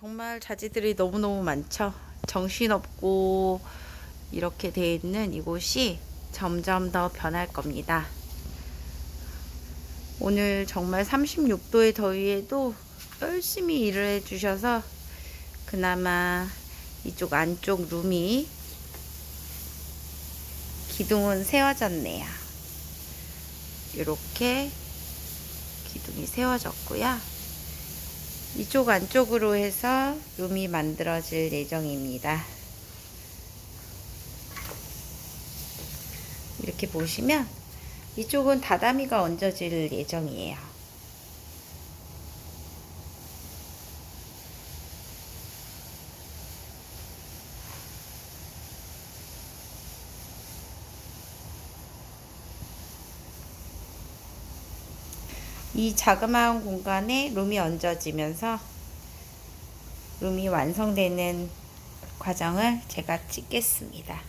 정말 자지들이 너무너무 많죠. 정신없고 이렇게 돼 있는 이곳이 점점 더 변할 겁니다. 오늘 정말 36도의 더위에도 열심히 일을 해주셔서 그나마 이쪽 안쪽 룸이 기둥은 세워졌네요. 이렇게 기둥이 세워졌고요. 이쪽 안쪽으로 해서 룸이 만들어질 예정입니다. 이렇게 보시면 이쪽은 다다미가 얹어질 예정이에요. 이 자그마한 공간에 룸이 얹어지면서 룸이 완성되는 과정을 제가 찍겠습니다.